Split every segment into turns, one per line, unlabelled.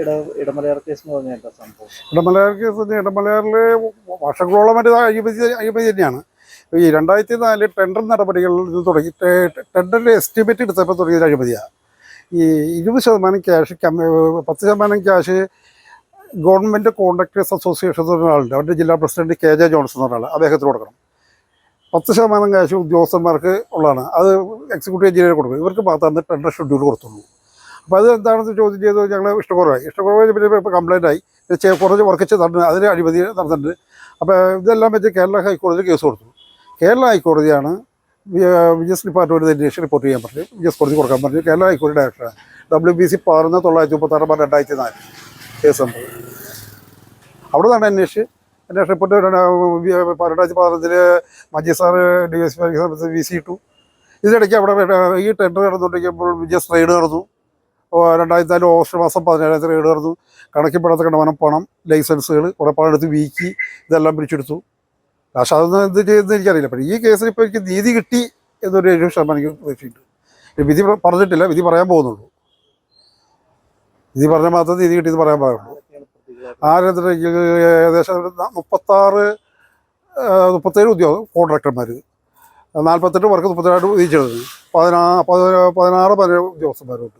ഇട ഇടമലയാർ കേസ് എന്ന് പറഞ്ഞ എന്താ സംഭവം?
ഇടമലയാർ കേസ് ഇടമലയാറിൽ വർഷങ്ങളോളം ഒരു അഴിമതി അഴിമതി തന്നെയാണ്. ഈ രണ്ടായിരത്തി നാല് ടെൻഡർ നടപടികളിൽ നിന്ന് തുടങ്ങി ടെൻഡറിന്റെ എസ്റ്റിമേറ്റ് എടുത്തപ്പോൾ തുടങ്ങിയ അഴിമതിയാണ് ഈ ഇരുപത് ശതമാനം ക്യാഷ് പത്ത് ശതമാനം ക്യാഷ് ഗവൺമെന്റ് കോൺട്രാക്ടേഴ്സ് അസോസിയേഷൻ എന്ന് പറഞ്ഞ ആളുണ്ട്. അവരുടെ ജില്ലാ പ്രസിഡന്റ് കെ ജെ ജോൺസൺ എന്ന് പറഞ്ഞ അദ്ദേഹത്തിന് കൊടുക്കണം. പത്ത് ശതമാനം കാശ് ഉദ്യോഗസ്ഥന്മാർക്ക് ഉള്ളതാണ്. അത് എക്സിക്യൂട്ടീവ് എഞ്ചിനീയർ കൊടുക്കും. ഇവർക്ക് മാത്രമേ ടെൻഡർ ഷെഡ്യൂൾ കൊടുത്തുള്ളൂ. അപ്പോൾ അത് എന്താണെന്ന് ചോദ്യം ചെയ്ത് ഞങ്ങൾ ഇഷ്ടക്കുറവായി ഇഷ്ടക്കുറവായി പിന്നെ ഇപ്പോൾ കംപ്ലൈന്റ് ആയി. കുറച്ച് വർക്ക് ചെയ്ത് നടന്നു അതിന് അഴിമതി നടന്നിട്ടുണ്ട്. അപ്പോൾ ഇതെല്ലാം വെച്ച് കേരള ഹൈക്കോടതിയിൽ കേസ് കൊടുത്തു. കേരള ഹൈക്കോടതിയാണ് വിജിലൻസ് ഡിപ്പാർട്ട്മെന്റ് അന്വേഷണം റിപ്പോർട്ട് ചെയ്യാൻ പറഞ്ഞു വിജിലൻസ് കോടതി കൊടുക്കാൻ പറഞ്ഞു. കേരള ഹൈക്കോടതി ഡയറക്ടറാണ് ഡബ്ല്യു ബി സി പാറുന്ന തൊള്ളായിരത്തി മുപ്പത്താറ് രണ്ടായിരത്തി നാല് കേസ് സംഭവം അവിടെ നിന്നാണ് അന്വേഷിച്ച് എന്റെ റിപ്പോർട്ട് രണ്ടായിരത്തി പതിനഞ്ചിൽ Maji sir D S P V C ഇട്ടു. ഇതിനിടയ്ക്ക് അവിടെ ഈ ടെൻഡർ നടന്നുകൊണ്ടിരിക്കുമ്പോൾ വിജിലൻസ് റെയ്ഡ് നടന്നു. രണ്ടായിരത്തി നാല് ഓഗസ്റ്റ് മാസം പതിനേഴായിരത്തി റെയ്ഡ് നടന്നു. കണക്കിൽപ്പെടാത്ത കണ്ടമാനം പണം ലൈസൻസുകൾ കുറേ പണം എടുത്ത് വീക്കി ഇതെല്ലാം പിടിച്ചെടുത്തു. പക്ഷെ അതൊന്നും എന്ത് ചെയ്തെന്ന് എനിക്കറിയില്ല. പക്ഷേ ഈ കേസിൽ ഇപ്പോൾ എനിക്ക് നീതി കിട്ടി എന്നൊരു എഴുപത് ശതമാനം എനിക്ക് പ്രതീക്ഷയുണ്ട്. വിധി പറഞ്ഞിട്ടില്ല വിധി പറയാൻ പോകുന്നുള്ളൂ. വിധി പറഞ്ഞ മാത്രം നീതി കിട്ടിയെന്ന് പറയാൻ
പ്രതികൾ
ആരെന്താ ഏകദേശം മുപ്പത്താറ് മുപ്പത്തേഴ് ഉദ്യോഗ കോൺട്രാക്ടർമാർ നാൽപ്പത്തെട്ട് പേർക്ക് മുപ്പത്തിരണ്ട് വിധിച്ചെടുത്തു പതിനാ പതിനാ- പതിനാറ് പതിനേഴ് ഉദ്യോഗസ്ഥന്മാരുണ്ട്.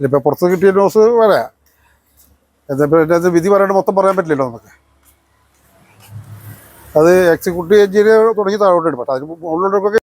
ഇതിപ്പോൾ പുറത്ത് കിട്ടിയ ന്യൂസ് വരാം. എന്താ വിധി പറയാണ്ട് മൊത്തം പറയാൻ പറ്റില്ലല്ലോ നമുക്ക്. അത് എക്സിക്യൂട്ടീവ് എഞ്ചിനീയർ തുടങ്ങി താഴോട്ട് പക്ഷേ അതിന് മുകളിലോട്ടൊക്കെ